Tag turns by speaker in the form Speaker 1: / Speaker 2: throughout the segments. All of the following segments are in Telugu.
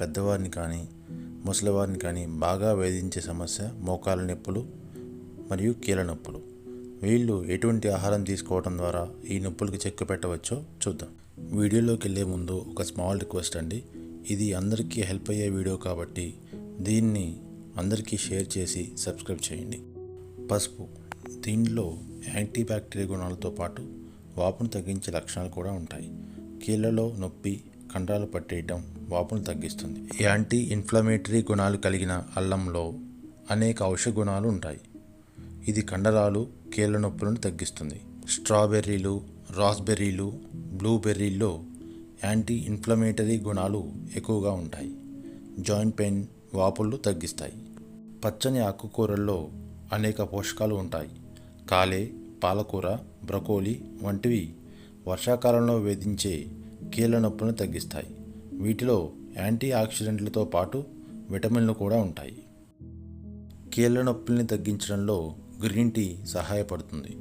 Speaker 1: పెద్దవారిని కానీ ముసలివారిని కానీ బాగా వేధించే సమస్య మోకాల నొప్పులు మరియు కీళ్ళ నొప్పులు. వీళ్ళు ఎటువంటి ఆహారం తీసుకోవడం ద్వారా ఈ నొప్పులకు చెక్కు పెట్టవచ్చో చూద్దాం. వీడియోలోకి వెళ్ళే ముందు ఒక స్మాల్ రిక్వెస్ట్ అండి. ఇది అందరికీ హెల్ప్ అయ్యే వీడియో కాబట్టి దీన్ని అందరికీ షేర్ చేసి సబ్స్క్రైబ్ చేయండి. పసుపు. దీనిలో యాంటీ బ్యాక్టీరియా గుణాలతో పాటు వాపును తగ్గించే లక్షణాలు కూడా ఉంటాయి. కీళ్ళలో నొప్పి కండరాలు పట్టేయటం వాపును తగ్గిస్తుంది. యాంటీ ఇన్ఫ్లమేటరీ గుణాలు కలిగిన అల్లంలో అనేక ఔషధ గుణాలు ఉంటాయి. ఇది కండరాలు కీళ్ళ నొప్పులను తగ్గిస్తుంది. స్ట్రాబెర్రీలు రాస్బెర్రీలు బ్లూబెర్రీల్లో యాంటీ ఇన్ఫ్లమేటరీ గుణాలు ఎక్కువగా ఉంటాయి. జాయింట్ పెయిన్ వాపులు తగ్గిస్తాయి. పచ్చని ఆకుకూరల్లో అనేక పోషకాలు ఉంటాయి. కాలే పాలకూర బ్రకోలీ వంటివి వర్షాకాలంలో వేధించే కీళ్ళ నొప్పులను తగ్గిస్తాయి. వీటిలో యాంటీ ఆక్సిడెంట్లతో పాటు విటమిన్లు కూడా ఉంటాయి. కీళ్ళ నొప్పుల్ని తగ్గించడంలో గ్రీన్ టీ సహాయపడుతుంది.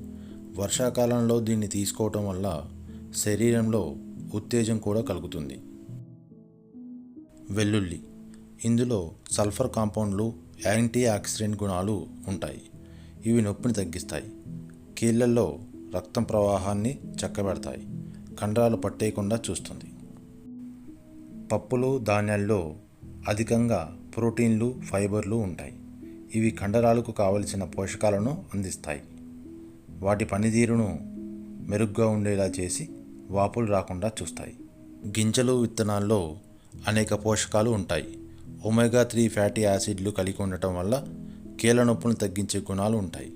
Speaker 1: వర్షాకాలంలో దీన్ని తీసుకోవటం వల్ల శరీరంలో ఉత్తేజం కూడా కలుగుతుంది. వెల్లుల్లి. ఇందులో సల్ఫర్ కాంపౌండ్లు యాంటీ ఆక్సిడెంట్ గుణాలు ఉంటాయి. ఇవి నొప్పిని తగ్గిస్తాయి. కీళ్ళల్లో రక్తం ప్రవాహాన్ని చక్కబెడతాయి. కండరాలు పట్టేయకుండా చూస్తుంది. పప్పులు ధాన్యాల్లో అధికంగా ప్రోటీన్లు ఫైబర్లు ఉంటాయి. ఇవి కండరాలకు కావలసిన పోషకాలను అందిస్తాయి. వాటి పనితీరును మెరుగ్గా ఉండేలా చేసి వాపులు రాకుండా చూస్తాయి. గింజలు విత్తనాల్లో అనేక పోషకాలు ఉంటాయి. ఒమేగా త్రీ ఫ్యాటీ యాసిడ్లు కలిగి ఉండటం వల్ల కీళ్ళ నొప్పులను తగ్గించే గుణాలు ఉంటాయి.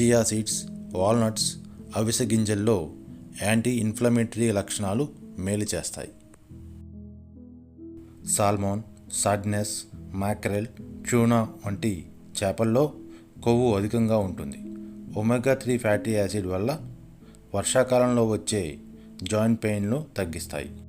Speaker 1: చియా సీడ్స్ వాల్నట్స్ అవిసె గింజల్లో యాంటీ ఇన్ఫ్లమేటరీ లక్షణాలు మేలు చేస్తాయి. సాల్మోన్ సాడ్నెస్ మ్యాక్రెల్ ట్యూనా వంటి చేపల్లో కొవ్వు అధికంగా ఉంటుంది. ఒమేగా త్రీ ఫ్యాటీ యాసిడ్ వల్ల వర్షాకాలంలో వచ్చే జాయింట్ పెయిన్లు తగ్గిస్తాయి.